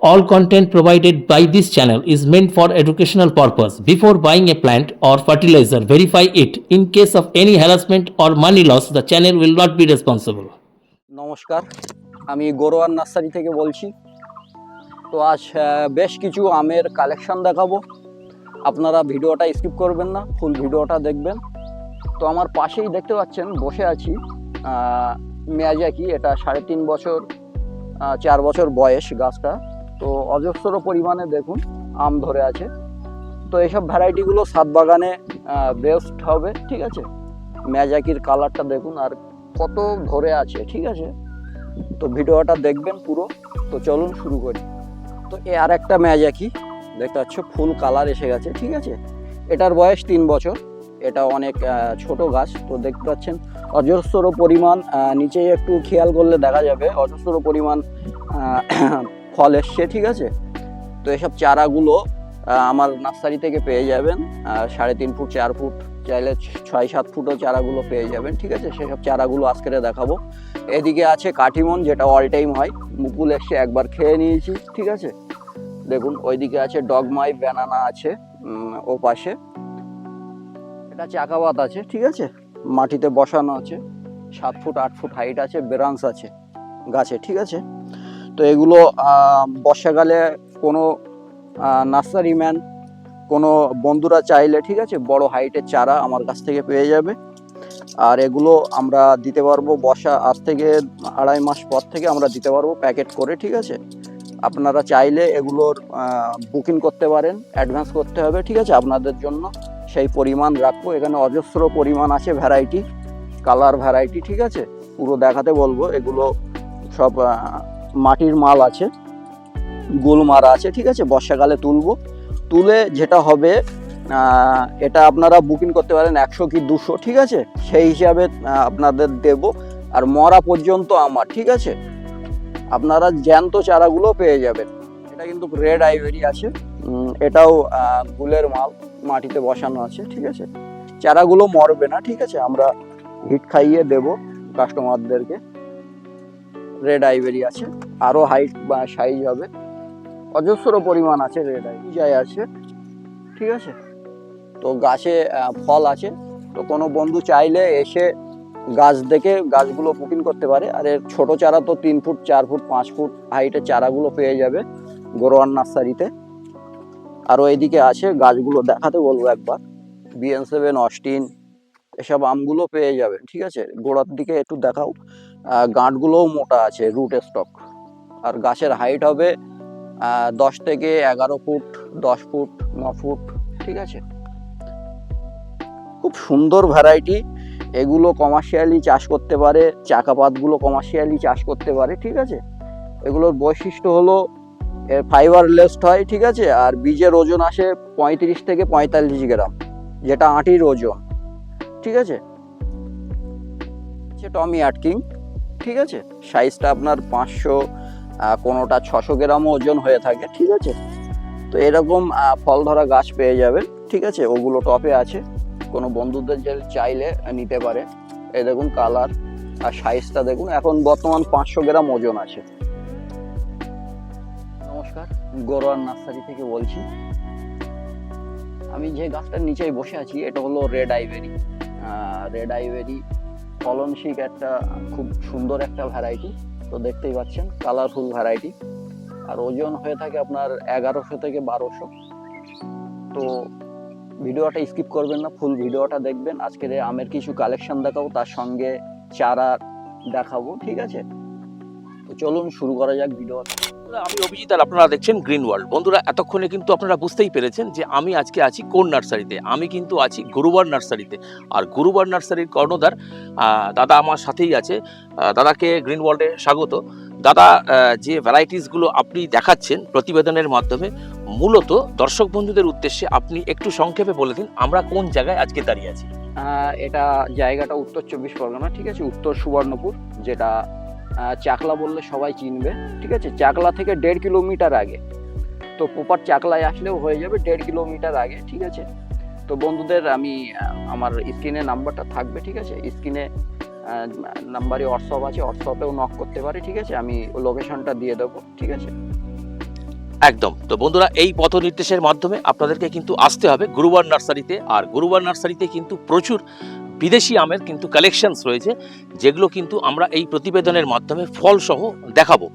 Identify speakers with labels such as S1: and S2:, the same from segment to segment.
S1: All content provided by this channel is meant for educational purpose. Before buying a plant or fertilizer, verify it. In case of any harassment or money loss, the channel will not be responsible.
S2: নমস্কার আমি গোরোয়ার nursery থেকে বলছি তো আজ বেশ কিছু আমের collection দেখাবো আপনারা ভিডিওটা স্কিপ করবেন না ফুল ভিডিওটা দেখবেন তো আমার পাশেই দেখতে পাচ্ছেন বসে আছি মেয়াজাকি এটা সাড়ে তিন বছর চার বছর বয়স গাছটা তো অজস্র পরিমাণে দেখুন আম ধরে আছে। তো এইসব ভ্যারাইটিগুলো সাত বাগানে বেস্ট হবে, ঠিক আছে? মেয়াজাকির কালারটা দেখুন আর কত ধরে আছে, ঠিক আছে? তো ভিডিওটা দেখবেন পুরো। তো চলুন শুরু করি। তো এ আর একটা ম্যাজাকি দেখতে পাচ্ছ, ফুল কালার এসে গেছে, ঠিক আছে? এটার বয়স তিন বছর, এটা অনেক ছোট গাছ। তো দেখতে পাচ্ছেন, অজস্র পরিমাণ নিচে একটু খেয়াল করলে দেখা যাবে, অজস্র পরিমাণ ফল এসছে, ঠিক আছে? তো এসব চারাগুলো আমার নার্সারি থেকে পেয়ে যাবেন সাড়ে তিন ফুট, চার ফুট, চাইলে ছয়, সাত ফুটও চারাগুলো পেয়ে যাবেন, ঠিক আছে? সেসব চারাগুলো আজকে দেখাবো। এদিকে আছে কাঠিমন, যেটা অল টাইম হয় মুকুল এসে একবার খেয়ে নিয়েছি, ঠিক আছে? দেখুন, ওইদিকে আছে ডগমাই ব্যানানা আছে ও পাশে। এটা চাকাবাত আছে, ঠিক আছে? মাটিতে বসানো আছে। সাত ফুট, আট ফুট হাইট আছে বেরাংস আছে গাছে, ঠিক আছে? তো এগুলো বর্ষাকালে কোনো নার্সারি ম্যান, কোনো বন্ধুরা চাইলে, ঠিক আছে, বড় হাইটের চারা আমার কাছ থেকে পেয়ে যাবে। আর এগুলো আমরা দিতে পারব, বর্ষা আজ থেকে আড়াই মাস পর থেকে আমরা দিতে পারব প্যাকেট করে, ঠিক আছে? আপনারা চাইলে এগুলোর বুকিং করতে পারেন, অ্যাডভান্স করতে হবে, ঠিক আছে? আপনাদের জন্য সেই পরিমাণ রাখব। এখানে অজস্র পরিমাণ আছে ভ্যারাইটি, কালার ভ্যারাইটি, ঠিক আছে? পুরো দেখাতে বলব, এগুলো সব মাটির মাল আছে গোল মারা আছে, ঠিক আছে? বর্ষাকালে তুলবো। তুলে যেটা হবে এটা আপনারা বুকিং করতে পারেন একশো কি দুশো, ঠিক আছে? সেই হিসাবে আপনাদের দেব। আর মরা পর্যন্ত আমার, ঠিক আছে? আপনারা জ্যান্ত চারাগুলো পেয়ে যাবেন। এটা কিন্তু রেড আইভেরি আছে। এটাও গুলের মাল, মাটিতে বসানো আছে, ঠিক আছে? চারাগুলো মরবে না, ঠিক আছে? আমরা হিট খাইয়ে দেব কাস্টমারদেরকে রেড আইভেরি আছে। আরও হাইট বা সাইজ হবে। অজস্র পরিমাণ আছে রেড আইভেরি যাই আছে। ঠিক আছে? তো গাছে ফল আছে। তো কোনো বন্ধু চাইলে এসে গাছ দেখে গাছগুলো বুকিং করতে পারে। আর এর ছোটো চারা তো তিন ফুট, চার ফুট, পাঁচ ফুট হাইটের চারাগুলো পেয়ে যাবে গোরোয়ান নার্সারিতে। আরও এইদিকে আছে, গাছগুলো দেখাতে বলব একবার। বিএন সেভেন অস্টিন এসব আমগুলো পেয়ে যাবেন ঠিক আছে? গোড়ার দিকে একটু দেখাও। গাঁটগুলোও মোটা আছে রুট স্টক আর গাছের হাইট হবে দশ থেকে এগারো ফুট, দশ ফুট, ন ফুট, ঠিক আছে? খুব সুন্দর ভ্যারাইটি এগুলো কমার্শিয়ালি চাষ করতে পারে চাকাপাতগুলো কমার্শিয়ালি চাষ করতে পারে, ঠিক আছে? এগুলোর বৈশিষ্ট্য হলো, এর ফাইবার লেস্ট হয়, ঠিক আছে? আর বীজের ওজন আসে পঁয়ত্রিশ থেকে পঁয়তাল্লিশ গ্রাম, যেটা আটির ওজন, ঠিক আছে? টমি আটকিং। ঠিক আছে? সাইজটা আপনার পাঁচশো কোনোটা ছশো গ্রাম ওজন হয়ে থাকে, ঠিক আছে? তো এরকম ফল ধরা গাছ পেয়ে যাবেন, ঠিক আছে? ওগুলো টপে আছে। কোনো বন্ধুদের যে চাইলে নিতে পারে। এই দেখুন কালার আর সাইজটা দেখুন, এখন বর্তমান পাঁচশো গ্রাম ওজন আছে। নমস্কার, গোরোয়ার নার্সারি থেকে বলছি। আমি যে গাছটার নিচেই বসে আছি, এটা হলো রেড আইভেরি রেড আইভেরি ফলনশীল একটা খুব সুন্দর একটা ভ্যারাইটি তো দেখতেই পাচ্ছেন কালারফুল ভ্যারাইটি আর ওজন হয়ে থাকে আপনার এগারোশো থেকে বারোশো। তো ভিডিওটা স্কিপ করবেন না ফুল ভিডিওটা দেখবেন। আজকের আমের কিছু কালেকশন দেখাবো তার সঙ্গে চারা দেখাবো ঠিক আছে? তো চলুন শুরু করা যাক ভিডিও
S3: বন্ধুরা, আমি অভিজিৎ আর আপনারা দেখছেন গ্রিন ওয়ার্ল্ড বন্ধুরা, এতক্ষণে কিন্তু আপনারা বুঝতেই পেরেছেন যে আমি আজকে আছি কোন নার্সারিতে। আমি কিন্তু আছি গুরুবার নার্সারিতে। আর গুরুবার নার্সারির কর্ণধার দাদা আমার সাথেই আছে। দাদাকে গ্রিন ওয়ার্ল্ডে স্বাগত। দাদা যে ভ্যারাইটিসগুলো আপনি দেখাচ্ছেন প্রতিবেদনের মাধ্যমে, মূলত দর্শক বন্ধুদের উদ্দেশ্যে আপনি একটু সংক্ষেপে বলে দিন, আমরা কোন জায়গায় আজকে দাঁড়িয়ে আছি?
S2: এটা জায়গাটা উত্তর চব্বিশ পরগনা, ঠিক আছে? উত্তর সুবর্ণপুর, যেটা চাকলা বললে সবাই চিনবে, ঠিক আছে? চাকলা থেকে দেড় কিলোমিটার আগে। তো প্রপার চাকলায় আসলেও হয়ে যাবে দেড় কিলোমিটার আগে, ঠিক আছে? তো বন্ধুদের, আমি আমার স্ক্রিনে নাম্বারটা থাকবে, ঠিক আছে? স্ক্রিনে নাম্বারে হোয়াটসঅ্যাপ আছে, হোয়াটসঅ্যাপেও নক করতে পারে, ঠিক আছে? আমি লোকেশনটা দিয়ে দেবো, ঠিক আছে?
S3: একদম। তো বন্ধুরা, এই পথ নির্দেশের মাধ্যমে আপনাদেরকে কিন্তু আসতে হবে গুরুবার নার্সারিতে, আর গুরুবার নার্সারিতে কিন্তু প্রচুর বিদেশি আমের কিন্তু কালেকশনস রয়েছে, যেগুলো কিন্তু আমরা এই প্রতিবেদনের মাধ্যমে ফলসহ দেখাবো।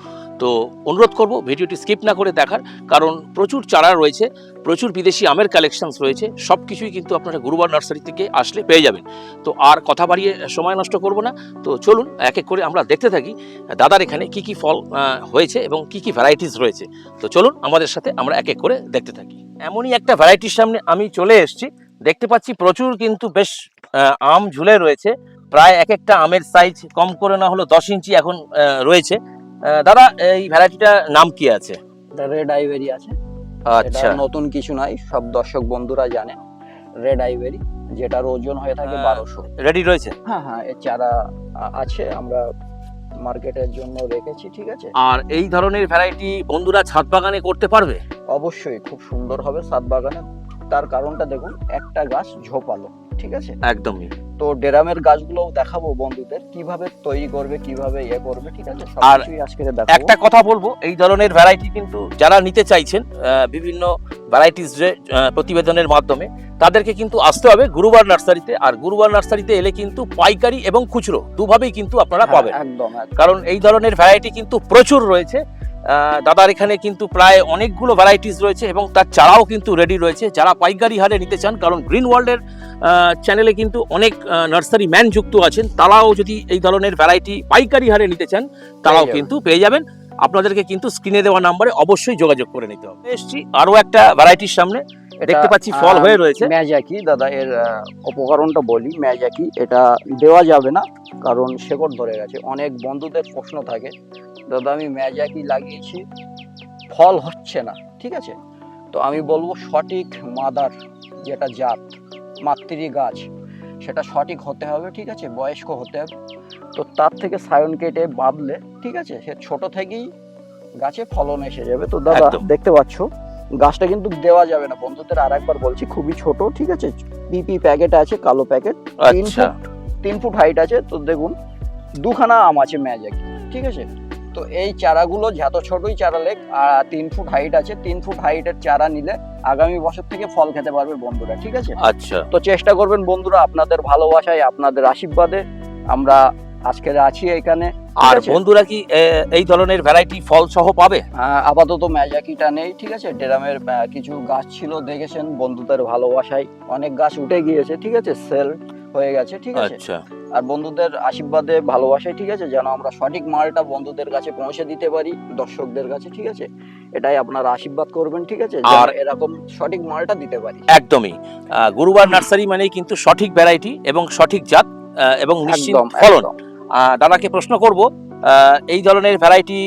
S3: তো অনুরোধ করব ভিডিওটি স্কিপ না করে দেখার, কারণ প্রচুর চারা রয়েছে, প্রচুর বিদেশি আমের কালেকশনস রয়েছে সব কিছুই কিন্তু আপনারা গুরুবার নার্সারি থেকে আসলে পেয়ে যাবেন। তো আর কথা বাড়িয়ে সময় নষ্ট করব না, তো চলুন এক এক করে আমরা দেখতে থাকি, দাদার এখানে কি কি ফল হয়েছে এবং কি কি ভ্যারাইটিস রয়েছে। তো চলুন আমাদের সাথে আমরা এক এক করে দেখতে থাকি। এমনই একটা ভ্যারাইটির সামনে আমি চলে এসেছি, দেখতে পাচ্ছি প্রচুর কিন্তু বেশ আম ঝুলে রয়েছে। প্রায় এক একটা আমের সাইজ কম করে না হলো দশ ইঞ্চি এখন রয়েছে। দাদা এই ভ্যারাইটিটার নাম কি আছে?
S2: রেড আইভেরি আছে।
S3: আচ্ছা।
S2: নতুন কিছু নাই সব দর্শক বন্ধুরা জানে। রেড আইভেরি যেটার ওজন হয়ে থাকে। বারোশো।
S3: রেডি রয়েছে?
S2: হ্যাঁ হ্যাঁ এর চারা আছে আমরা মার্কেটের জন্য রেখেছি ঠিক আছে?
S3: আর এই ধরনের ভ্যারাইটি বন্ধুরা ছাদ বাগানে করতে পারবে?
S2: অবশ্যই খুব সুন্দর হবে সাত বাগানে। তার কারণটা দেখুন একটা গাছ ঝোপালো। ঠিক আছে?
S3: একদমই।
S2: তো ডেরামের গাছগুলো দেখাবো বন্ধুদের কীভাবে তৈরি করবে কীভাবে ইয়ে করবে ঠিক আছে?
S3: আর
S2: আজকে দেখো
S3: একটা কথা বলব এই ধরনের ভ্যারাইটি কিন্তু যারা নিতে চাইছেন আহ, বিভিন্ন ভ্যারাইটিস প্রতিবেদনের মাধ্যমে তাদেরকে কিন্তু আসতে হবে গুরুবার নার্সারিতে আর গুরুবার নার্সারিতে এলে কিন্তু পাইকারি এবং খুচরো দুভাবেই কিন্তু আপনারা
S2: হ্যাঁ,
S3: পাবেন।
S2: একদম।
S3: কারণ এই ধরনের ভ্যারাইটি কিন্তু প্রচুর রয়েছে। দাদার এখানে কিন্তু প্রায় অনেকগুলো ভ্যারাইটিস রয়েছে এবং তার চারাও কিন্তু রেডি রয়েছে। যারা পাইকারি হারে নিতে চান কারণ গ্রিন ওয়ার্ল্ডের চ্যানেলে কিন্তু অনেক নার্সারি ম্যান যুক্ত আছেন তারাও যদি এই ধরনের ভ্যারাইটি পাইকারি হারে নিতে চান তারাও কিন্তু পেয়ে যাবেন। আপনাদেরকে কিন্তু স্ক্রিনে দেওয়া নাম্বারে অবশ্যই যোগাযোগ করে নিতে হবে। এসছি আরও একটা ভ্যারাইটির সামনে। দেখতে পাচ্ছি ফল হয়ে রয়েছে।
S2: ম্যাজাকি দাদা এর উপকরণটা বলি ম্যাজাকি এটা দেওয়া যাবে না কারণ শেকড় ধরে গেছে। অনেক বন্ধুদের প্রশ্ন থাকে দাদা আমি ম্যাজাকি লাগিয়েছি ফল হচ্ছে না। ঠিক আছে? তো আমি বলব সঠিক মাদার যেটা জাত মাতৃ গাছ সেটা সঠিক হতে হবে ঠিক আছে? বয়স্ক হতে হবে। তো তার থেকে সায়ন কেটে বাঁধলে ঠিক আছে? সে ছোট থেকেই গাছে ফলন এসে যাবে। তো দাদা দেখতে পাচ্ছ? গাছটা কিন্তু দেওয়া যাবে না। বন্ধুদের আর একবার বলছি খুবই ছোট ঠিক আছে? পিপি প্যাকেট আছে কালো প্যাকেট তিন
S3: আচ্ছা।
S2: ফুট তিন ফুট হাইট আছে তো দেখুন দুখানা আম আছে ম্যাজাকি ঠিক আছে? তো এই চারাগুলো যত ছোটই চারা লেখ আর তিন ফুট হাইট আছে তিন ফুট হাইটের চারা নিলে আগামী বছর থেকে ফল খেতে পারবে বন্ধুরা ঠিক আছে?
S3: আচ্ছা।
S2: তো চেষ্টা করবেন বন্ধুরা আপনাদের ভালোবাসায় আপনাদের আশীর্বাদে আমরা আজকে আছি এখানে।
S3: আর বন্ধুরা কি এই ধরনের ভ্যারাইটি ফল সহ পাবে?
S2: আপাতত ম্যাজাকিটা নেই ঠিক আছে? ড্রামের কিছু গাছ ছিল দেখেছেন? বন্ধুদের ভালোবাসায় অনেক গাছ উঠে গিয়েছে ঠিক আছে? সেল হয়ে গেছে ঠিক আছে?
S3: আচ্ছা।
S2: আর বন্ধুদের আশীর্বাদে ভালোবাসায় ঠিক আছে? যেন আমরা সঠিক মালটা বন্ধুদের কাছে পৌঁছে দিতে পারি দর্শকদের কাছে ঠিক আছে? এটাই আপনারা আশীর্বাদ করবেন ঠিক আছে? আর এরকম সঠিক মালটা দিতে পারি।
S3: একদমই। গুরুবার নার্সারি মানেই কিন্তু সঠিক ভ্যারাইটি এবং সঠিক জাত এবং নিশ্চিত ফলন। দাদাকে প্রশ্ন করব এই ধরনের ভ্যারাইটি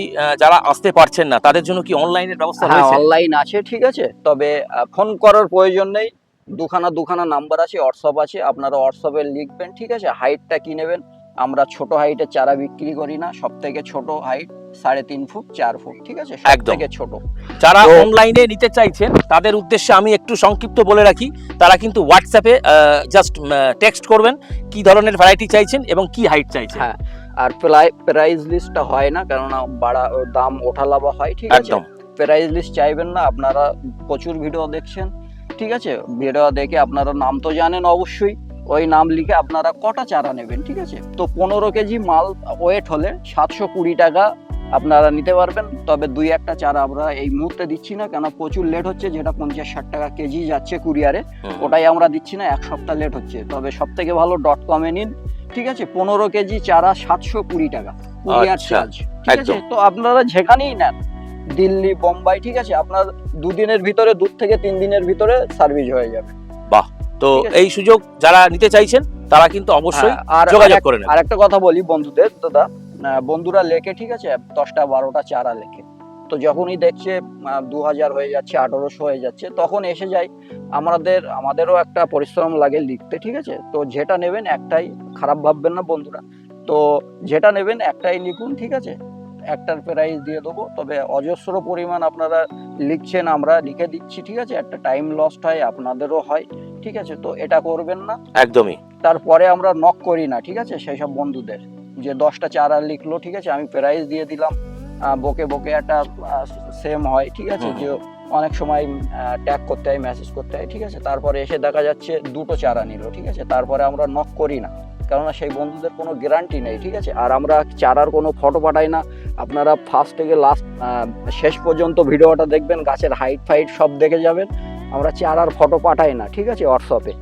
S3: যারা আসতে পারছেন না তাদের জন্য কি অনলাইনের ব্যবস্থা
S2: হ্যাঁ অনলাইন আছে ঠিক আছে। তবে ফোন করার প্রয়োজন নেই। দুখানা দুখানা নাম্বার আছে হোয়াটসঅ্যাপ আছে আপনারা হোয়াটসঅ্যাপে লিখবেন ঠিক আছে? হাইটটা কি নেবেন? আমরা ছোট হাইটের চারা বিক্রি করি না সব থেকে ছোট হাইট সাড়ে তিন ফুট চার ফুট ঠিক আছে?
S3: একদম।
S2: ছোট।
S3: যারা অনলাইনে নিতে চাইছেন তাদের উদ্দেশ্যে আমি একটু সংক্ষিপ্ত বলে রাখি তারা কিন্তু হোয়াটসঅ্যাপে জাস্ট টেক্সট করবেন কি ধরনের ভ্যারাইটি চাইছেন এবং কি হাইট চাইছেন।
S2: হ্যাঁ আর প্রাইস লিস্টটা হয় না কেননা বাড়া দাম ওঠা লাভা হয় ঠিক আছে?
S3: একদম।
S2: প্রাইস লিস্ট চাইবেন না আপনারা প্রচুর ভিডিও দেখছেন ঠিক আছে? ভিডিও দেখে আপনারা নাম তো জানেন অবশ্যই। ওই নাম লিখে আপনারা কটা চারা নেবেন ঠিক আছে? তো পনেরো কেজি মাল ওয়েট হলে সাতশো কুড়ি টাকা আপনারা নিতে পারবেন তবে দুই একটা চারা আমরা এই মুহূর্তে দিচ্ছি না কেন প্রচুর লেট হচ্ছে যেটা পঞ্চাশ ষাট টাকা কেজি যাচ্ছে কুরিয়ারে ওটাই আমরা দিচ্ছি না এক সপ্তাহ লেট হচ্ছে। তবে সব থেকে ভালো ডট কমে নিন ঠিক আছে? পনেরো কেজি চারা সাতশো কুড়ি টাকা কুরিয়ার
S3: আচ্ছা,
S2: চার্জ ঠিক আছে? তো আপনারা যেখানেই নেন দিল্লি বোম্বাই ঠিক আছে? আপনার দুদিনের ভিতরে দু থেকে তিন দিনের ভিতরে সার্ভিস হয়ে যাবে।
S3: তো এই সুযোগ যারা নিতে চাইছেন তারা কিন্তু অবশ্যই
S2: হ্যাঁ, আর
S3: যোগাযোগ করে নেবেন
S2: আর একটা কথা বলি বন্ধুদের দাদা বন্ধুরা লেখে ঠিক আছে? দশটা বারোটা চারা লেখে। তো যখনই দেখছে দু হাজার হয়ে যাচ্ছে আঠারোশো হয়ে যাচ্ছে তখন এসে যায়। আমাদের আমাদেরও একটা পরিশ্রম লাগে লিখতে ঠিক আছে? তো যেটা নেবেন একটাই খারাপ ভাববেন না বন্ধুরা। তো যেটা নেবেন একটাই লিখুন ঠিক আছে? একটার প্রাইস দিয়ে দেবো। তবে অজস্র পরিমাণ আপনারা লিখছেন আমরা লিখে দিচ্ছি ঠিক আছে? একটা টাইম লস্ট হয় আপনাদেরও হয় ঠিক আছে? তো এটা করবেন না।
S3: একদমই।
S2: তারপরে আমরা নক করি না ঠিক আছে? সেই সব বন্ধুদের। যে দশটা চারা লিখলো ঠিক আছে? আমি প্রাইস দিয়ে দিলাম। বকে বকে একটা সেম হয় ঠিক আছে? যে অনেক সময় ট্যাগ করতে হয় মেসেজ করতে হয় ঠিক আছে? তারপরে এসে দেখা যাচ্ছে দুটো চারা নিল ঠিক আছে? তারপরে আমরা নক করি না। কেননা সেই বন্ধুদের কোনো গ্যারান্টি নেই ঠিক আছে? আর আমরা চারার কোনো ফটো পাঠাই না। আপনারা ফার্স্ট থেকে লাস্ট শেষ পর্যন্ত ভিডিওটা দেখবেন, গাছের হাইট ফাইট সব দেখে যাবেন। আমরা চারার ফটো পাঠাই না, ঠিক আছে হোয়াটসঅ্যাপে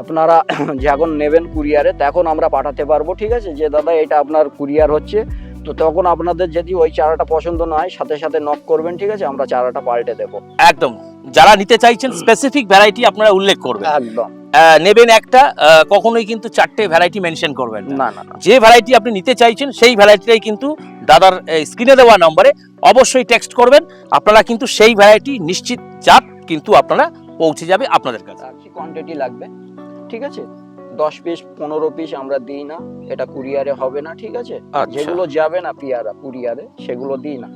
S2: আপনারা যখন নেবেন কুরিয়ারে তখন আমরা পাঠাতে পারব, ঠিক আছে? যে দাদা, এটা আপনার কুরিয়ার হচ্ছে। তো তখন আপনাদের যদি ওই চারাটা পছন্দ না হয়, সাথে সাথে নক করবেন, ঠিক আছে? আমরা চারাটা পাল্টে দেবো।
S3: একদম। যারা নিতে চাইছেন স্পেসিফিক ভ্যারাইটি আপনারা উল্লেখ করবেন।
S2: একদম।
S3: নেবেন একটা কখনোই কিন্তু চারটে ভ্যারাইটি মেনশন করবেন না।
S2: না
S3: যে ভ্যারাইটি আপনি নিতে চাইছেন সেই ভ্যারাইটিটাই কিন্তু দাদার স্ক্রিনে দেওয়া নম্বরে অবশ্যই টেক্সট করবেন। আপনারা কিন্তু সেই ভ্যারাইটি নিশ্চিত জাত কিন্তু আপনারা পৌঁছে যাবে আপনাদের কাছে।
S2: আর কি কোয়ান্টিটি লাগবে? ঠিক আছে? দশ পিস পনেরো পিস আমরা দিই না। এটা কুরিয়ারে হবে না ঠিক আছে?
S3: আচ্ছা।
S2: যেগুলো যাবে না পিয়ারা কুরিয়ারে সেগুলো দিই না।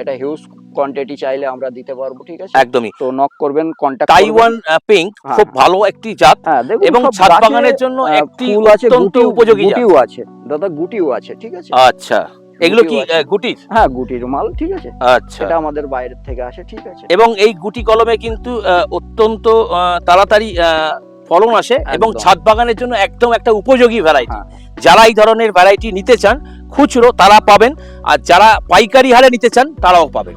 S2: এটা হিউজ কোয়ান্টিটি চাইলে আমরা দিতে পারব ঠিক আছে?
S3: একদমই।
S2: তো নক করবেন কন্ট্যাক্ট
S3: তাইওয়ান পিঙ্ক খুব
S2: হ্যাঁ।
S3: ভালো একটি জাত
S2: হ্যাঁ
S3: এবং ছাদ বাগানের জন্য একটি
S2: ফুল আছে গুটি
S3: উপযোগী
S2: গুটিও আছে। দাদা গুটিও আছে ঠিক আছে?
S3: আচ্ছা। এগুলো কি গুটির?
S2: হ্যাঁ গুটির মাল ঠিক আছে?
S3: আচ্ছা।
S2: এটা আমাদের বাইরের থেকে আসে ঠিক আছে?
S3: এবং এই গুটি কলমে কিন্তু অত্যন্ত তাড়াতাড়ি ফলন আসে এবং ছাদ বাগানের জন্য একদম একটা উপযোগী ভ্যারাইটি
S2: হ্যাঁ।
S3: যারা এই ধরনের ভ্যারাইটি নিতে চান খুচরো তারা পাবেন আর যারা পাইকারি হারে নিতে চান তারাও পাবেন।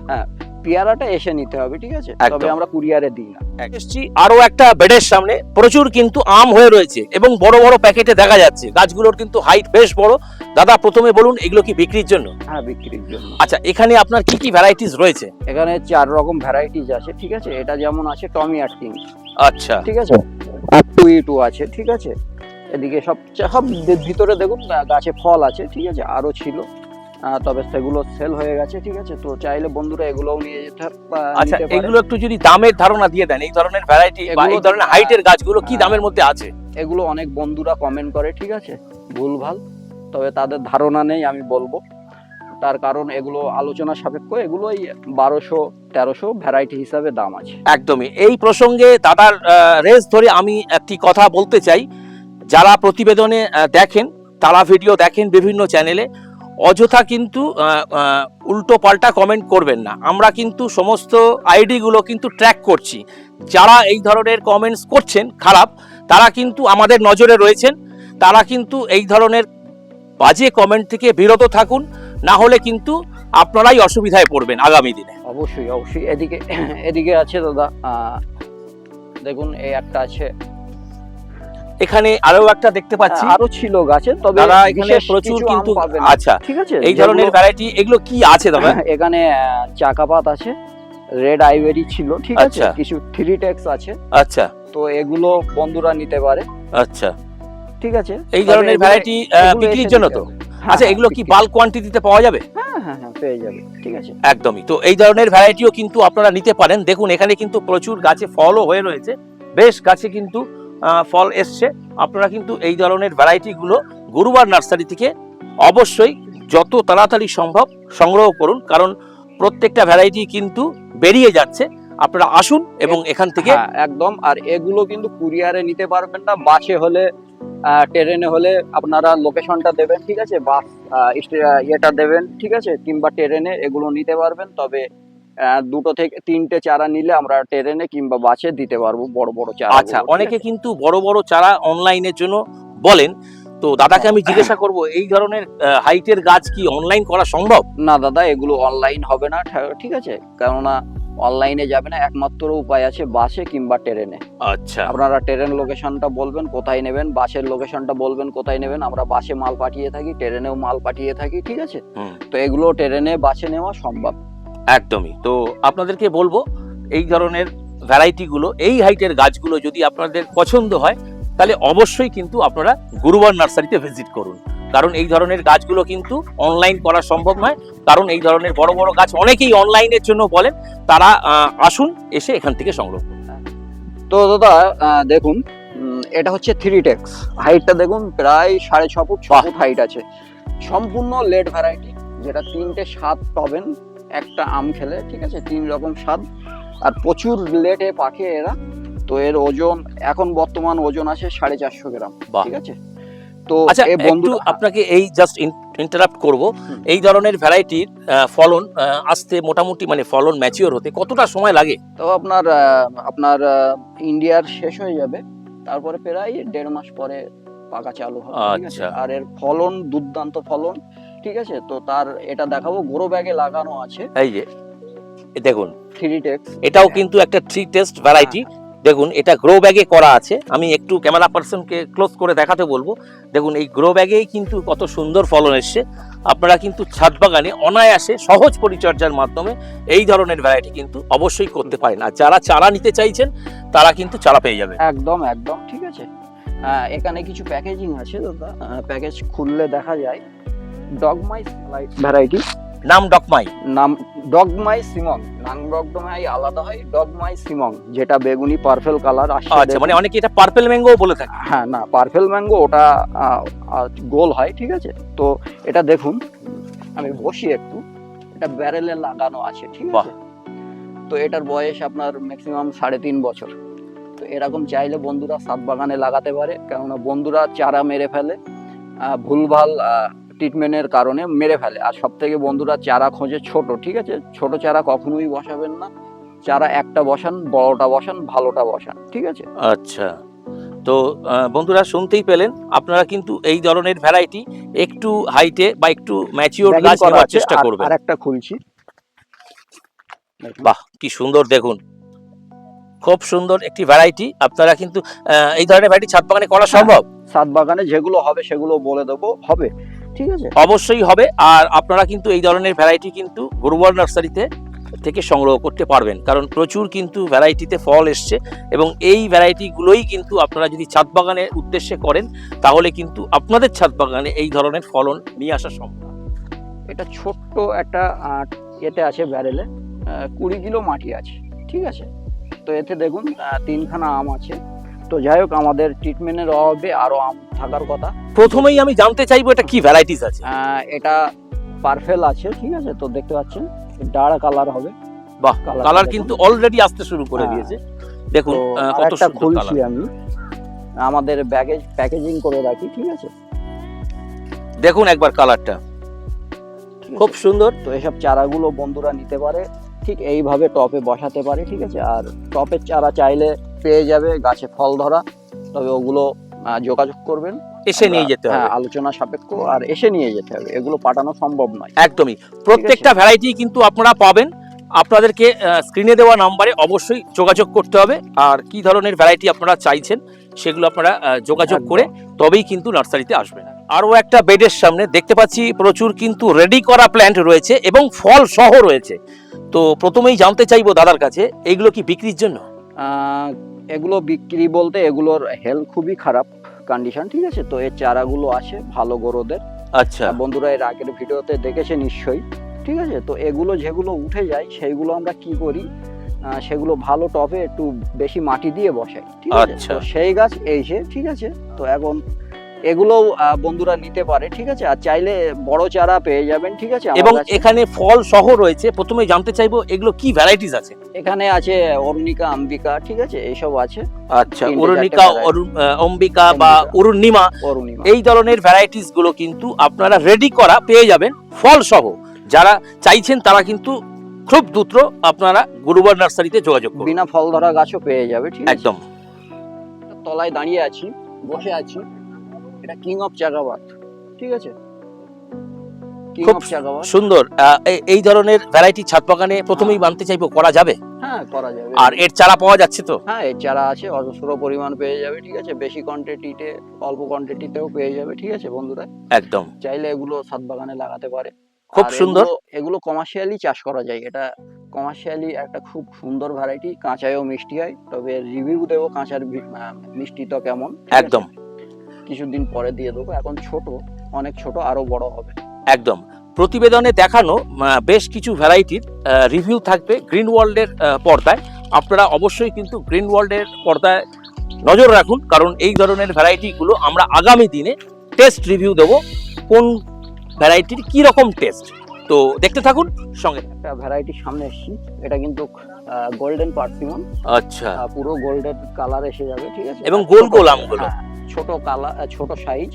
S2: পেয়ারাটা এসে নিতে হবে ঠিক আছে? তবে আমরা কুরিয়ারে দিই না।
S3: এসছি আরও একটা বেডের সামনে। প্রচুর কিন্তু আম হয়ে রয়েছে এবং বড় বড় প্যাকেটে দেখা যাচ্ছে। গাছগুলোর কিন্তু হাইট বেশ বড়। দাদা প্রথমে বলুন এগুলো কি বিক্রির জন্য?
S2: হ্যাঁ বিক্রির জন্য।
S3: আচ্ছা এখানে আপনার কি কি ভ্যারাইটিস রয়েছে?
S2: এখানে চার রকম ভ্যারাইটিস আছে ঠিক আছে? এটা যেমন আছে টমি আটকিং
S3: আচ্ছা।
S2: ঠিক আছে? আর টু ই টু আছে ঠিক আছে? এদিকে সব সব ভিতরে দেখুন গাছে ফল আছে ঠিক আছে? আরও ছিল। তবে সেগুলো সেল হয়ে গেছে ঠিক আছে? তো চাইলে বন্ধুরা এগুলোও নিয়ে যেতে
S3: আচ্ছা এগুলো একটু যদি দামের ধারণা দিয়ে দেন এই ধরনের ভ্যারাইটি বা এই ধরনের হাইটের গাছগুলো কি
S2: হ্যাঁ।
S3: দামের মধ্যে আছে?
S2: এগুলো অনেক বন্ধুরা কমেন্ট করে ঠিক আছে? ভুলভাল। তবে তাদের ধারণা নেই, আমি বলব। তার কারণ এগুলো আলোচনা সাপেক্ষ, এগুলোই বারোশো, তেরোশো ভ্যারাইটি হিসাবে দাম আছে।
S3: একদমই। এই প্রসঙ্গে দাদার রেস ধরে আমি একটি কথা বলতে চাই। যারা প্রতিবেদনে দেখেন, তারা ভিডিও দেখেন বিভিন্ন চ্যানেলে অযথা কিন্তু উল্টো পাল্টা কমেন্ট করবেন না। আমরা কিন্তু সমস্ত আইডিগুলো কিন্তু ট্র্যাক করছি। যারা এই ধরনের কমেন্টস করছেন, খারাপ, তারা কিন্তু আমাদের নজরে রয়েছেন। তারা কিন্তু এই ধরনের বাজে কমেন্ট থেকে বিরত থাকুন না হলে কিন্তু আপনারাই অসুবিধায় পড়বেন আগামী দিনে।
S2: অবশ্যই অবশ্যই। এদিকে এদিকে আছে দাদা দেখুন এই একটা আছে।
S3: এখানে আরও একটা দেখতে পাচ্ছি।
S2: আরও ছিল গাছে তবে
S3: দাদা এখানে প্রচুর কিন্তু আচ্ছা
S2: ঠিক আছে
S3: এই ধরনের ভ্যারাইটি এগুলো কি আছে দাদা?
S2: এখানে চাকাপাত আছে রেড আইভেরি ছিল ঠিক আছে।
S3: আচ্ছা।
S2: কিছু থ্রি টেক্স আছে।
S3: আচ্ছা।
S2: তো এগুলো বন্ধুরা নিতে পারে।
S3: আচ্ছা।
S2: ঠিক আছে।
S3: এই ধরনের ভ্যারাইটি বিক্রির জন্য তো?
S2: হ্যাঁ,
S3: আচ্ছা
S2: হ্যাঁ,
S3: এগুলো কি
S2: বিক্রি-
S3: বাল্ক কোয়ান্টিটিতে পাওয়া যাবে?
S2: হ্যাঁ হ্যাঁ হ্যাঁ পেয়ে যাবে ঠিক আছে।
S3: একদমই। তো এই ধরনের ভ্যারাইটিও কিন্তু আপনারা নিতে পারেন। দেখুন এখানে কিন্তু প্রচুর গাছে ফলও হয়ে রয়েছে। বেশ গাছে কিন্তু ফল এসছে। আপনারা কিন্তু এই ধরনের ভ্যারাইটিগুলো গুরুবার নার্সারি থেকে অবশ্যই যত তাড়াতাড়ি সম্ভব সংগ্রহ করুন। কারণ প্রত্যেকটা ভ্যারাইটি কিন্তু বেরিয়ে যাচ্ছে। আপনারা আসুন এবং এখান থেকে
S2: হ্যাঁ একদম। আর এগুলো কিন্তু কুরিয়ারে নিতে পারবেন না। বাসে হলে ট্রেনে হলে আপনারা লোকেশনটা দেবেন ঠিক আছে? বাস ইয়েটা দেবেন ঠিক আছে? কিংবা ট্রেনে এগুলো নিতে পারবেন তবে দুটো থেকে তিনটে চারা নিলে আমরা ট্রেনে কিংবা বাসে দিতে পারব বড় বড় চারা
S3: আচ্ছা অনেকে কিন্তু বড় বড় চারা অনলাইনের জন্য বলেন। তো দাদাকে আমি জিজ্ঞাসা করব এই ধরনের হাইটের গাছ কি অনলাইন করা সম্ভব?
S2: না দাদা এগুলো অনলাইন হবে না ঠিক আছে? কেননা অনলাইনে যাবে না একমাত্র উপায় আছে বাসে কিংবা ট্রেনে।
S3: আচ্ছা।
S2: আপনারা ট্রেন লোকেশনটা বলবেন কোথায় নেবেন বাসের লোকেশনটা বলবেন কোথায় নেবেন আমরা বাসে মাল পাঠিয়ে থাকি ট্রেনেও মাল পাঠিয়ে থাকি ঠিক আছে? তো এগুলো ট্রেনে বাসে নেওয়া সম্ভব।
S3: একদমই। তো আপনাদেরকে বলব এই ধরনের ভ্যারাইটিগুলো এই হাইটের গাছগুলো যদি আপনাদের পছন্দ হয় তাহলে অবশ্যই কিন্তু আপনারা গুরুবার নার্সারিতে ভিজিট করুন। কারণ এই ধরনের গাছগুলো কিন্তু অনলাইন করা সম্ভব নয়। কারণ এই ধরনের বড় বড় গাছ অনেকেই অনলাইনের জন্য বলেন তারা আসুন এসে এখান থেকে সংগ্রহ করুন।
S2: তো দাদা দেখুন এটা হচ্ছে থ্রি টেক্স হাইটটা দেখুন প্রায় সাড়ে ছ ফুট ছ ফুট হাইট আছে। সম্পূর্ণ লেট ভ্যারাইটি যেটা তিনটে স্বাদ পাবেন। একটা আম খেলে ঠিক আছে? তিন রকম স্বাদ। আর প্রচুর লেটে পাকে এরা তো এর ওজন এখন বর্তমান ওজন আছে সাড়ে চারশো গ্রাম। ঠিক আছে? তো
S3: আচ্ছা
S2: এই বন্ধু
S3: আপনাকে এই জাস্ট ইন্টারাপ্ট করব। এই ধরনের ভ্যারাইটির ফলন আসতে মোটামুটি মানে ফলন ম্যাচিওর হতে কতটা সময় লাগে?
S2: তো আপনার আপনার ইন্ডিয়ার শেষ হয়ে যাবে তারপরে প্রায় দেড় মাস পরে পাকা চালু হবে
S3: আচ্ছা।
S2: আর এর ফলন দুর্দান্ত ফলন ঠিক আছে? তো তার এটা দেখাবো গোরো ব্যাগে লাগানো আছে।
S3: এই যে দেখুন।
S2: থ্রি টেক্স
S3: এটাও কিন্তু একটা থ্রি টেস্ট ভ্যারাইটি দেখুন, এটা গ্রো ব্যাগে করা আছে। আমি একটু ক্যামেরা পার্সনকে ক্লোজ করে দেখাতে বলব। দেখুন, এই গ্রো ব্যাগেই কিন্তু কত সুন্দর ফলন এসছে। আপনারা কিন্তু ছাদ বাগানে অনায়াসে সহজ পরিচর্যার মাধ্যমে এই ধরনের ভ্যারাইটি কিন্তু অবশ্যই করতে পারেন। আর যারা চারা নিতে চাইছেন, তারা কিন্তু চারা পেয়ে যাবে
S2: একদম একদম, ঠিক আছে। এখানে কিছু প্যাকেজিং আছে, দাদা। প্যাকেজ খুললে দেখা যায়। ডগমাই ভ্যারাইটি
S3: নাম ডকমাই।
S2: নাম ডগমাই সিমং। নাম ডগমাই আলাদা হয় ডগমাই সিমং যেটা বেগুনি পার্পেল কালার আসছে
S3: আচ্ছা মানে অনেকে এটা পার্পেল ম্যাঙ্গো বলে থাকে।
S2: হ্যাঁ না পার্পেল ম্যাঙ্গো ওটা গোল হয় ঠিক আছে? তো এটা দেখুন আমি বসি একটু এটা ব্যারেলে লাগানো আছে ঠিক। আছে? তো এটার বয়স আপনার ম্যাক্সিমাম সাড়ে তিন বছর। তো এরকম চাইলে বন্ধুরা সাত বাগানে লাগাতে পারে কেননা বন্ধুরা চারা মেরে ফেলে ভুলভাল ট্রিটমেন্টের কারণে মেরে ফেলে। আর সব থেকে বন্ধুরা চারা খোঁজে ছোট ঠিক আছে? ছোট চারা কখনোই বসাবেন না। চারা একটা বসান বড়টা বসান ভালোটা বসান ঠিক আছে?
S3: আচ্ছা। তো বন্ধুরা শুনতেই পেলেন আপনারা কিন্তু এই ধরনের ভ্যারাইটি একটু হাইটে বা একটু ম্যাচিওর গাছ নেওয়ার চেষ্টা করবেন।
S2: আর একটা খুলছি।
S3: বাহ কি সুন্দর দেখুন। খুব সুন্দর একটি ভ্যারাইটি আপনারা কিন্তু এই ধরনের ভ্যারাইটি ছাদ বাগানে করা সম্ভব?
S2: সাত বাগানে যেগুলো হবে সেগুলো বলে দেবো। হবে। ঠিক আছে?
S3: অবশ্যই হবে আর আপনারা কিন্তু এই ধরনের ভ্যারাইটি কিন্তু গুরুবার নার্সারিতে থেকে সংগ্রহ করতে পারবেন। কারণ প্রচুর কিন্তু ভ্যারাইটিতে ফল এসছে এবং এই ভ্যারাইটিগুলোই কিন্তু আপনারা যদি ছাদ বাগানের উদ্দেশ্যে করেন তাহলে কিন্তু আপনাদের ছাদ বাগানে এই ধরনের ফলন নিয়ে আসা সম্ভব।
S2: এটা ছোট্ট একটা এতে আছে ব্যারেলে কুড়ি কিলো মাটি আছে ঠিক আছে? তো এতে দেখুন তিনখানা আম আছে তো যাই হোক আমাদের ট্রিটমেন্টের অভাবে আরও আম থাকার কথা।
S3: প্রথমেই আমি জানতে চাইব এটা কি ভ্যারাইটিস আছে।
S2: এটা পারফেল আছে ঠিক আছে? তো দেখতে পাচ্ছেন ডাড়া কালার হবে।
S3: বাহ কালার কিন্তু অলরেডি আসতে শুরু করে
S2: হ্যাঁ।
S3: দিয়েছে। দেখুন কত সুন্দর
S2: খুলছি আমি। আমাদের ব্যাগেজ প্যাকেজিং করে রাখি ঠিক আছে?
S3: দেখুন একবার কালারটা খুব সুন্দর।
S2: তো এসব চারাগুলো বন্ধুরা নিতে পারে। ঠিক এইভাবে টপে বসাতে পারে ঠিক আছে? আর টপের চারা চাইলে পেয়ে যাবে গাছে ফল ধরা তবে ওগুলো যোগাযোগ করবেন।
S3: এসে নিয়ে যেতে হবে।
S2: হ্যাঁ আলোচনা সাপেক্ষ আর এসে নিয়ে যেতে হবে। এগুলো পাঠানো সম্ভব নয়।
S3: একদমই। প্রত্যেকটা ভ্যারাইটি কিন্তু আপনারা পাবেন। আপনাদেরকে স্ক্রিনে দেওয়া নাম্বারে অবশ্যই যোগাযোগ করতে হবে। আর কি ধরনের ভ্যারাইটি আপনারা চাইছেন সেগুলো আপনারা যোগাযোগ করে তবেই কিন্তু নার্সারিতে আসবেন। আরও একটা বেডের সামনে দেখতে পাচ্ছি প্রচুর কিন্তু রেডি করা প্ল্যান্ট রয়েছে এবং ফল সহ রয়েছে। তো প্রথমেই জানতে চাইব দাদার কাছে এইগুলো কি বিক্রির জন্য?
S2: এগুলো বিক্রি বলতে এগুলোর হেলথ খুবই খারাপ কন্ডিশন ঠিক আছে? তো এর চারাগুলো আছে ভালো গরুদের।
S3: আচ্ছা।
S2: বন্ধুরা এর আগের ভিডিওতে দেখেছে নিশ্চয়ই ঠিক আছে? তো এগুলো যেগুলো উঠে যায় সেইগুলো আমরা কি করি? সেগুলো ভালো টবে একটু বেশি মাটি দিয়ে বসাই ঠিক আছে?
S3: আচ্ছা।
S2: তো সেই গাছ এই যে ঠিক আছে? তো এখন এগুলো বন্ধুরা নিতে পারে ঠিক আছে? আর চাইলে বড় চারা পেয়ে যাবেন ঠিক আছে?
S3: এবং এখানে ফল সহ রয়েছে প্রথমে জানতে চাইব এগুলো কি ভ্যারাইটিস আছে?
S2: এখানে আছে অরুণিকা অম্বিকা ঠিক আছে? এইসব আছে।
S3: আচ্ছা অরুণিকা অরুণ- অম্বিকা বা অরুণিমা
S2: অরুণিমা।
S3: এই ধরনের ভ্যারাইটিসগুলো কিন্তু আপনারা রেডি করা পেয়ে যাবেন ফল সহ। যারা চাইছেন তারা কিন্তু খুব দ্রুত আপনারা গুরুবার নার্সারিতে যোগাযোগ করুন।
S2: বিনা ফল ধরা গাছও পেয়ে যাবে ঠিক
S3: একদম।
S2: তলায় দাঁড়িয়ে আছি বসে আছি। এটা কিং অফ চাগাবাদ ঠিক আছে? কিং
S3: খুব সুন্দর। এই ধরনের ভ্যারাইটি ছাদ বাগানে প্রথমেই মানতে চাইব করা যাবে?
S2: হ্যাঁ করা যাবে।
S3: আর এর চারা পাওয়া যাচ্ছে তো?
S2: হ্যাঁ এর চারা আছে অজস্র পরিমাণ পেয়ে যাবে ঠিক আছে? বেশি কোয়ান্টিটিতে অল্প কোয়ান্টিটিতেও পেয়ে যাবে ঠিক আছে বন্ধুরা?
S3: একদম।
S2: চাইলে এগুলো ছাদ বাগানে লাগাতে পারে।
S3: খুব সুন্দর।
S2: এগুলো- কমার্শিয়ালি চাষ করা যায়। এটা কমার্শিয়ালি একটা খুব সুন্দর ভ্যারাইটি কাঁচায়ও মিষ্টি হয় তবে রিভিউ দেবো কাঁচার আহ, মিষ্টিটা কেমন
S3: একদম।
S2: কিছুদিন পরে দিয়ে দেবো। এখন ছোট অনেক ছোট আরও বড় হবে।
S3: একদম। প্রতিবেদনে দেখানো বেশ কিছু ভ্যারাইটির রিভিউ থাকবে গ্রিন ওয়ার্ল্ডের পর্দায়। আপনারা অবশ্যই কিন্তু গ্রিন ওয়ার্ল্ডের পর্দায় নজর রাখুন কারণ এই ধরনের ভ্যারাইটিগুলো আমরা আগামী দিনে টেস্ট রিভিউ দেব কোন ভ্যারাইটির কি রকম টেস্ট। তো দেখতে থাকুন সঙ্গে
S2: একটা ভ্যারাইটির সামনে এসেছি এটা কিন্তু গোল্ডেন পার্সিমন
S3: আচ্ছা।
S2: পুরো গোল্ডেন কালার এসে যাবে ঠিক আছে?
S3: এবং গোল গোল আমগুলো।
S2: ছোট কালার ছোট সাইজ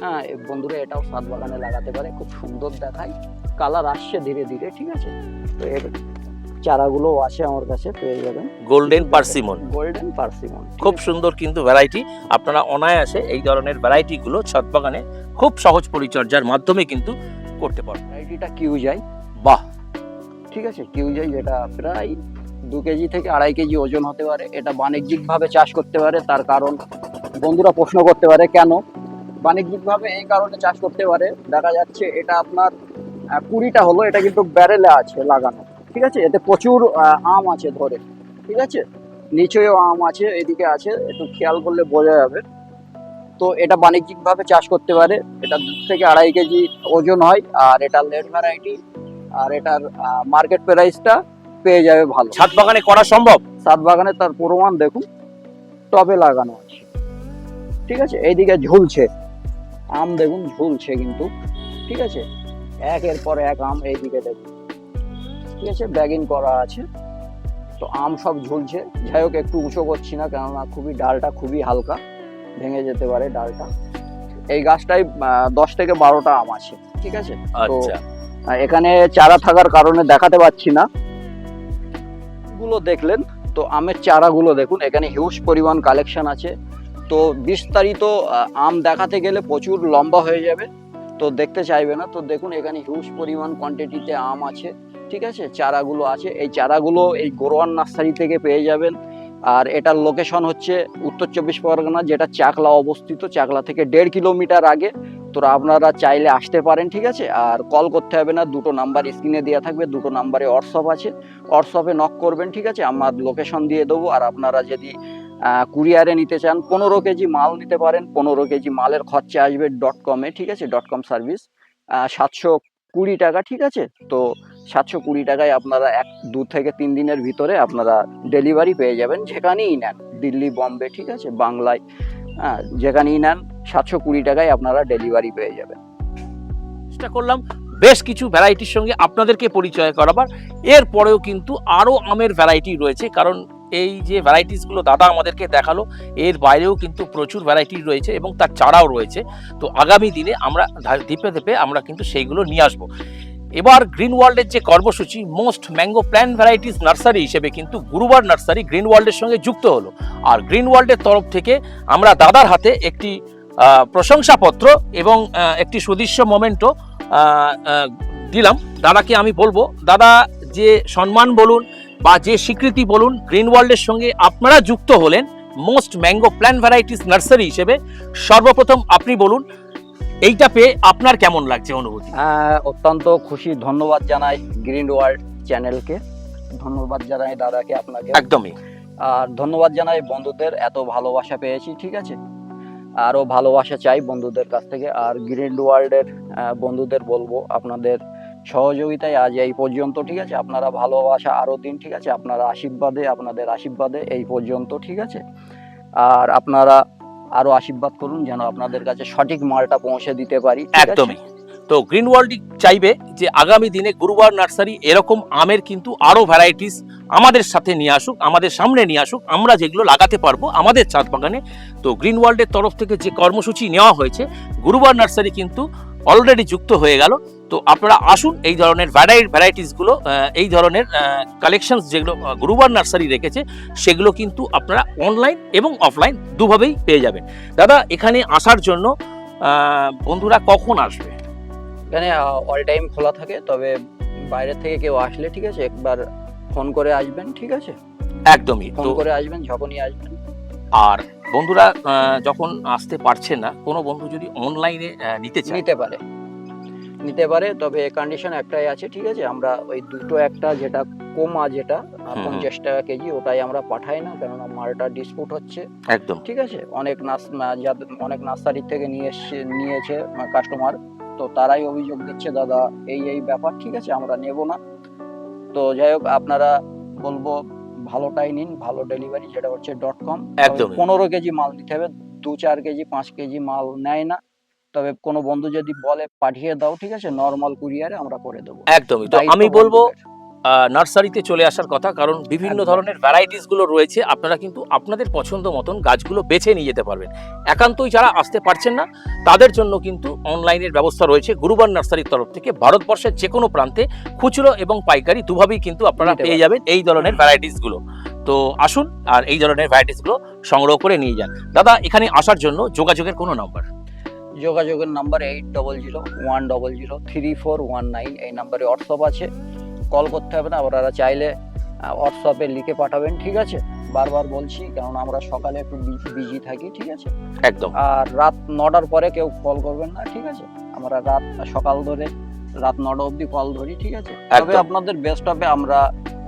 S2: হ্যাঁ বন্ধুরা এটাও সাত বাগানে লাগাতে পারে খুব সুন্দর দেখায়। কালার আসছে ধীরে ধীরে ঠিক আছে? তো এর চারাগুলো আছে আমার কাছে পেয়ে যাবেন।
S3: গোল্ডেন পার্সিমন
S2: গোল্ডেন পার্সিমন
S3: খুব সুন্দর কিন্তু ভ্যারাইটি আপনারা অনায়াসে এই ধরনের ভ্যারাইটিগুলো ছাদ বাগানে খুব সহজ পরিচর্যার মাধ্যমে কিন্তু করতে পারবেন।
S2: ভ্যারাইটিটা কিউ যায়
S3: বাহ!
S2: ঠিক আছে কিউ যায় যেটা প্রায় দু কেজি থেকে আড়াই কেজি ওজন হতে পারে। এটা বাণিজ্যিকভাবে চাষ করতে পারে তার কারণ বন্ধুরা প্রশ্ন করতে পারে কেন? বাণিজ্যিকভাবে এই কারণে চাষ করতে পারে। দেখা যাচ্ছে এটা আপনার কুড়িটা হলো এটা কিন্তু ব্যারেলে আছে লাগানো ঠিক আছে? এতে প্রচুর আম আছে ধরে ঠিক আছে? নিচেও আম আছে এদিকে আছে একটু খেয়াল করলে বোঝা যাবে। তো এটা বাণিজ্যিকভাবে চাষ করতে পারে এটা দু থেকে আড়াই কেজি ওজন হয় আর এটা লেট ভ্যারাইটি আর এটার মার্কেট প্রাইসটা পেয়ে যাবে ভালো।
S3: ছাদ বাগানে করা সম্ভব?
S2: সাত বাগানে তার প্রমাণ দেখুন টবে লাগানো ঠিক আছে? এইদিকে ঝুলছে। আম দেখুন ঝুলছে কিন্তু। ঠিক আছে? একের পর এক আম এইদিকে দেখুন। ঠিক আছে? ব্যাগিং করা আছে। তো আম সব ঝুলছে। যাই হোক একটু উঁচু করছি না কেননা খুবই ডালটা খুবই হালকা। ভেঙে যেতে পারে ডালটা। এই গাছটায় দশ থেকে বারোটা আম আছে। ঠিক আছে?
S3: আচ্ছা।
S2: আর এখানে চারা থাকার কারণে দেখাতে পাচ্ছি না। গুলো দেখলেন। তো আমের চারাগুলো দেখুন। এখানে হিউজ পরিমাণ কালেকশন আছে। তো বিস্তারিত আম দেখাতে গেলে প্রচুর লম্বা হয়ে যাবে। তো দেখতে চাইবে না। তো দেখুন, এখানে হিউজ পরিমাণ কোয়ান্টিটিতে আম আছে। ঠিক আছে? চারাগুলো আছে। এই চারাগুলো এই গোরওয়ান নার্সারি থেকে পেয়ে যাবেন। আর এটার লোকেশন হচ্ছে উত্তর চব্বিশ পরগনা, যেটা চাকলা অবস্থিত। চাকলা থেকে দেড় কিলোমিটার আগে। তো আপনারা চাইলে আসতে পারেন, ঠিক আছে? আর কল করতে হবে না। দুটো নাম্বার স্ক্রিনে দেওয়া থাকবে। দুটো নাম্বারে হোয়াটসঅ্যাপ আছে। হোয়াটসঅ্যাপে নক করবেন, ঠিক আছে? আমার লোকেশন দিয়ে দেবো। আর আপনারা যদি কুরিয়ারে নিতে চান, পনেরো কেজি মাল নিতে পারেন, পনেরো কেজি মালের খরচা আসবে ডট কমে ঠিক আছে? ডট কম সার্ভিস সাতশো কুড়ি টাকা, ঠিক আছে? তো সাতশো কুড়ি টাকায় আপনারা এক, দু থেকে তিন দিনের ভিতরে আপনারা ডেলিভারি পেয়ে যাবেন, যেখানেই নেন। দিল্লি, বম্বে, ঠিক আছে? বাংলায় হ্যাঁ যেখানেই নেন, সাতশো কুড়ি টাকায় আপনারা ডেলিভারি পেয়ে যাবেন।
S3: চেষ্টা করলাম বেশ কিছু ভ্যারাইটির সঙ্গে আপনাদেরকে পরিচয় করাবার। এরপরেও কিন্তু আরও আমের ভ্যারাইটি রয়েছে, কারণ এই যে ভ্যারাইটিসগুলো দাদা আমাদেরকে দেখাল, এর বাইরেও কিন্তু প্রচুর ভ্যারাইটি রয়েছে এবং তার চারাও রয়েছে। তো আগামী দিনে আমরা ধিপে ধিপে আমরা কিন্তু সেইগুলো নিয়ে আসব। এবার গ্রিন ওয়ার্ল্ডের যে কর্মসূচি most mango plant varieties nursery হিসেবে কিন্তু গুরুবার নার্সারি গ্রিন ওয়ার্ল্ডের সঙ্গে যুক্ত হলো। আর গ্রিন ওয়ার্ল্ডের তরফ থেকে আমরা দাদার হাতে একটি প্রশংসাপত্র এবং একটি সুদৃশ্য মোমেন্টও দিলাম। দাদাকে আমি বলব, দাদা যে সম্মান বলুন বা যে স্বীকৃতি বলুন গ্রিন ওয়ার্ল্ডের সঙ্গে আপনারা যুক্ত হলেন most mango plant varieties nursery হিসেবে সর্বপ্রথম আপনি বলুন এইটা পেয়ে আপনার কেমন লাগছে অনুভূতি?
S2: অত্যন্ত খুশি ধন্যবাদ জানাই গ্রিন ওয়ার্ল্ড চ্যানেলকে ধন্যবাদ জানাই দাদাকে আপনাকে।
S3: একদমই।
S2: আর ধন্যবাদ জানাই বন্ধুদের এত ভালোবাসা পেয়েছি ঠিক আছে? আরও ভালোবাসা চাই বন্ধুদের কাছ থেকে আর গ্রিন ওয়ার্ল্ডের বন্ধুদের বলব আপনাদের সহযোগিতায় আজ এই পর্যন্ত, ঠিক আছে? আপনারা ভালোবাসা আরও দিন ঠিক আছে? আপনারা আশীর্বাদে, আপনাদের আশীর্বাদে এই পর্যন্ত, ঠিক আছে? আর আপনারা আরও আশীর্বাদ করুন যেন আপনাদের কাছে সঠিক মালটা পৌঁছে দিতে পারি
S3: একদমই। তো গ্রিন ওয়ার্ল্ড চাইবে যে আগামী দিনে গুরুবার নার্সারি এরকম আমের কিন্তু আরও ভ্যারাইটিস আমাদের সাথে নিয়ে আসুক, আমাদের সামনে নিয়ে আসুক, আমরা যেগুলো লাগাতে পারব আমাদের চাঁদ বাগানে তো গ্রিন ওয়ার্ল্ডের তরফ থেকে যে কর্মসূচি নেওয়া হয়েছে, গুরুবার নার্সারি কিন্তু অলরেডি যুক্ত হয়ে গেল। তো আপনারা আসুন এই ধরনের ভ্যারাই ভ্যারাইটিসগুলো এই ধরনের কালেকশনস যেগুলো গুরুবার নার্সারি রেখেছে সেগুলো কিন্তু আপনারা অনলাইন এবং অফলাইন দুভাবেই পেয়ে যাবেন। দাদা এখানে আসার জন্য বন্ধুরা কখন আসবে?
S2: এখানে অল টাইম খোলা থাকে তবে বাইরে থেকে কেউ আসলে ঠিক আছে একবার ফোন করে আসবেন ঠিক আছে?
S3: একদমই
S2: ফোন করে আসবেন যখনই আসবেন।
S3: আর বন্ধুরা যখন আসতে পারছে না কোনো বন্ধু যদি অনলাইনে নিতে চায়।
S2: নিতে পারে। নিতে পারে তবে কন্ডিশন একটাই আছে ঠিক আছে? আমরা ওই দুটো একটা যেটা কোমা যেটা পঞ্চাশ টাকা কেজি ওটাই আমরা পাঠাই না কেননা মালটা ডিসপুট হচ্ছে।
S3: একদম।
S2: ঠিক আছে? অনেক নাস অনেক নার্সারি থেকে নিয়ে এসছে নিয়েছে কাস্টমার তো তারাই অভিযোগ দিচ্ছে দাদা এই এই ব্যাপার ঠিক আছে? আমরা নেব না। তো যাই হোক আপনারা বলব ভালোটাই নিন ভালো ডেলিভারি যেটা হচ্ছে ডট কম। পনেরো কেজি মাল দিতে হবে দু চার কেজি পাঁচ কেজি মাল নেয় না। তবে কোনো বন্ধু যদি বলে পাঠিয়ে দাও ঠিক আছে? নর্মাল কুরিয়ারে আমরা করে দেবো।
S3: একদমই। তো আমি বলব। নার্সারিতে চলে আসার কথা কারণ বিভিন্ন ধরনের ভ্যারাইটিসগুলো রয়েছে আপনারা কিন্তু আপনাদের পছন্দ মতন গাছগুলো বেছে নিয়ে যেতে পারবেন। একান্তই যারা আসতে পারছেন না তাদের জন্য কিন্তু অনলাইনের ব্যবস্থা রয়েছে। গুরুবার নার্সারির তরফ থেকে ভারতবর্ষের যে কোনো প্রান্তে খুচরো এবং পাইকারি দুভাবেই কিন্তু আপনারা পেয়ে যাবেন এই ধরনের ভ্যারাইটিসগুলো তো আসুন আর এই ধরনের ভ্যারাইটিসগুলো সংগ্রহ করে নিয়ে যান। দাদা এখানে আসার জন্য যোগাযোগের কোনো নাম্বার
S2: যোগাযোগের number eight double zero one double zero three four one nine এই নাম্বারে হোয়াটসঅ্যাপ আছে। কল করতে হবে না আপনারা চাইলে হোয়াটসঅ্যাপে লিখে পাঠাবেন ঠিক আছে? বারবার বলছি কারণ আমরা সকালে একটু বিজি থাকি ঠিক আছে?
S3: একদম।
S2: আর রাত নটার পরে কেউ কল করবেন না ঠিক আছে? আমরা রাত সকাল ধরে রাত নটা অবধি কল ধরি ঠিক আছে? তবে আপনাদের বেস্ট হবে আমরা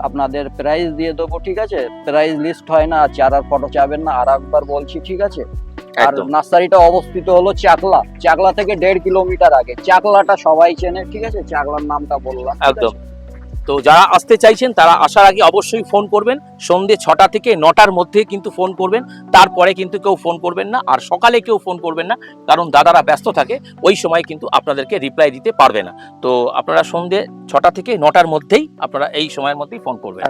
S2: আপনাদের প্রাইস দিয়ে দেবো ঠিক আছে? প্রাইস লিস্ট হয় না চারার ফটো চাবেন না আর একবার বলছি ঠিক আছে? আর নার্সারিটা অবস্থিত হলো চাকলা। চাকলা থেকে দেড় কিলোমিটার আগে। চাকলাটা সবাই চেনে ঠিক আছে? চাকলার নামটা বললাম
S3: একদম। তো যারা আসতে চাইছেন তারা আসার আগে অবশ্যই ফোন করবেন। সন্ধে ছটা থেকে নটার মধ্যে কিন্তু ফোন করবেন। তারপরে কিন্তু কেউ ফোন করবেন না আর সকালে কেউ ফোন করবেন না কারণ দাদারা ব্যস্ত থাকে ওই সময় কিন্তু আপনাদেরকে রিপ্লাই দিতে পারবে না। তো আপনারা সন্ধে ছটা থেকে নটার মধ্যেই আপনারা এই সময়ের মধ্যেই ফোন করবেন।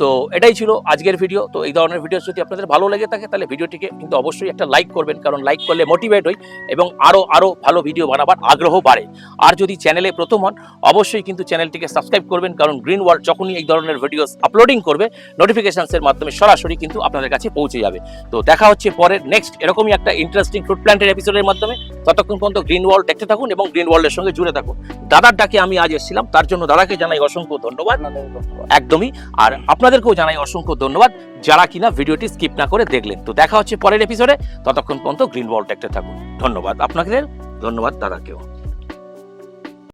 S3: তো এটাই ছিল আজকের ভিডিও তো এই ধরনের ভিডিও যদি আপনাদের ভালো লেগে থাকে তাহলে ভিডিওটিকে কিন্তু অবশ্যই একটা লাইক করবেন কারণ লাইক করলে মোটিভেট হই এবং আরও আরও ভালো ভিডিও বানাবার আগ্রহ বাড়ে। আর যদি চ্যানেলে প্রথম হন অবশ্যই কিন্তু চ্যানেলটিকে সাবস্ক্রাইব করবেন কারণ গ্রিন ওয়ার্ল্ড যখনই এই ধরনের ভিডিওস আপলোডিং করবে নোটিফিকেশনসের মাধ্যমে সরাসরি কিন্তু আপনাদের কাছে পৌঁছে যাবে। তো দেখা হচ্ছে পরের নেক্সট এরকমই একটা ইন্টারেস্টিং ফ্রুট প্ল্যান্টের এপিসোডের মাধ্যমে। ততক্ষণ পর্যন্ত গ্রিন ওয়ার্ল্ড দেখতে থাকুন এবং গ্রিন ওয়ার্ল্ডের সঙ্গে জুড়ে থাকুন। দাদার ডাকে আমি আজ এসেছিলাম তার জন্য দাদাকে জানাই অসংখ্য ধন্যবাদ।
S2: ধন্যবাদ।
S3: একদমই। আর আপনাদেরকেও জানাই অসংখ্য ধন্যবাদ যারা কিনা ভিডিওটি স্কিপ না করে দেখলেন। তো দেখা হচ্ছে পরের এপিসোডে ততক্ষণ পর্যন্ত গ্রিন ওয়ার্ল্ড দেখতে থাকুন। ধন্যবাদ আপনাদের ধন্যবাদ দাদাকেও।